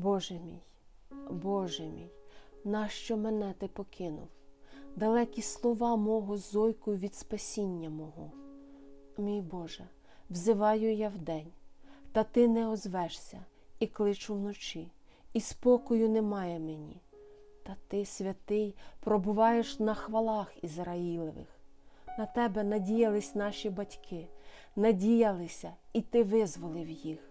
Боже мій, Боже мій, нащо мене ти покинув? Далекі слова мого зойку від спасіння мого. Мій Боже, взиваю я вдень, та ти не озвешся, і кличу вночі, і спокою немає мені. Та ти, святий, пробуваєш на хвалах Ізраїлевих. На тебе надіялись наші батьки, надіялися, і ти визволив їх.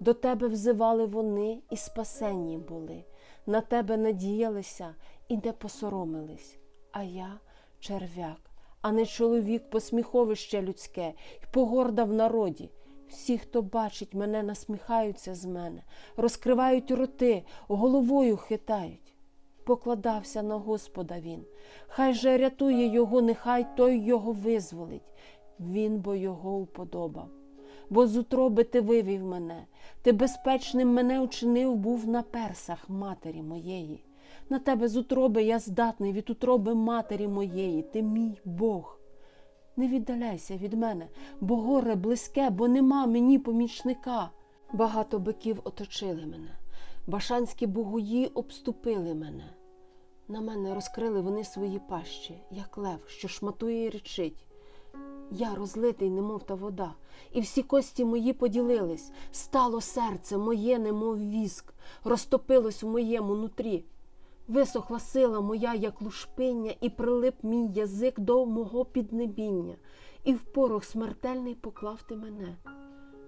До тебе взивали вони і спасенні були, на тебе надіялися і не посоромились. А я черв'як, а не чоловік, посміховище людське, й погорда в народі. Всі, хто бачить мене, насміхаються з мене, розкривають роти, головою хитають. Покладався на Господа він, хай же рятує його, нехай той його визволить. Він бо його уподобав. Бо з утроби ти вивів мене, ти безпечним мене учинив був на персах матері моєї. На тебе з утроби я здатний від утроби матері моєї, ти мій Бог. Не віддаляйся від мене, бо горе близьке, бо нема мені помічника. Багато биків оточили мене, башанські бугуї обступили мене. На мене розкрили вони свої пащі, як лев, що шматує і речить. Я розлитий, немов та вода, і всі кості мої поділились. Стало серце моє, немов віск, розтопилось в моєму нутрі. Висохла сила моя, як лушпиння, і прилип мій язик до мого піднебіння, і в порох смертельний поклав ти мене.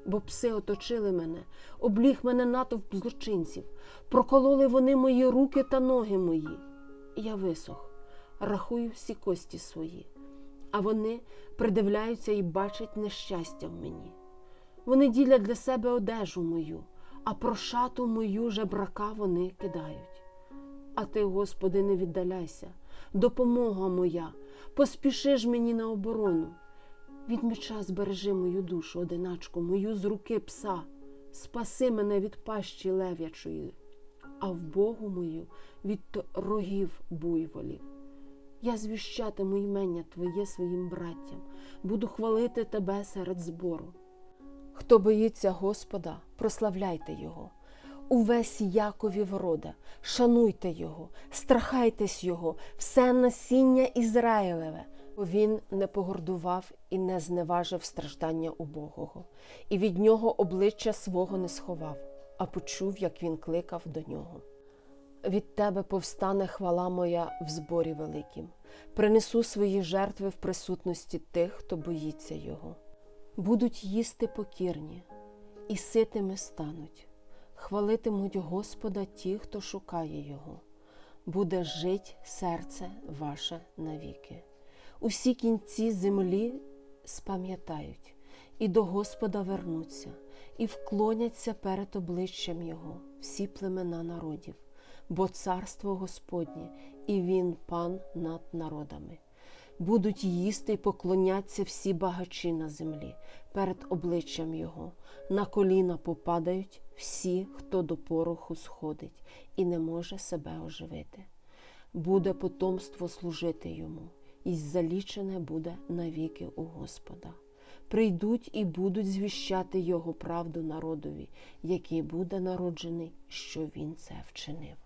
Бо пси оточили мене, обліг мене натовп злочинців, прокололи вони мої руки та ноги мої. Я висох, рахую всі кості свої, а вони придивляються і бачать нещастя в мені. Вони ділять для себе одежу мою, а про шату мою жебрака вони кидають. А ти, Господи, не віддаляйся, допомога моя, поспіши ж мені на оборону. Від меча збережи мою душу, одиначку, мою з руки пса, спаси мене від пащі лев'ячої, а в Богу мою від рогів буйволів. Я звіщатиму ймення Твоє своїм браттям, буду хвалити Тебе серед збору. Хто боїться Господа, прославляйте Його. Увесь Яковів рода, шануйте Його, страхайтесь Його, все насіння Ізраїлеве. Бо Він не погордував і не зневажив страждання убогого, і від нього обличчя свого не сховав, а почув, як він кликав до нього. Від тебе повстане хвала моя в зборі великім. Принесу свої жертви в присутності тих, хто боїться його. Будуть їсти покірні, і ситими стануть. Хвалитимуть Господа ті, хто шукає Його. Буде жить серце ваше навіки. Усі кінці землі спам'ятають, і до Господа вернуться, і вклоняться перед обличчям Його всі племена народів бо царство Господнє, і Він пан над народами. Будуть їсти й поклоняться всі багачі на землі перед обличчям Його. На коліна попадають всі, хто до пороху сходить і не може себе оживити. Буде потомство служити йому, і залічене буде навіки у Господа. Прийдуть і будуть звіщати Його правду народові, який буде народжений, що він це вчинив.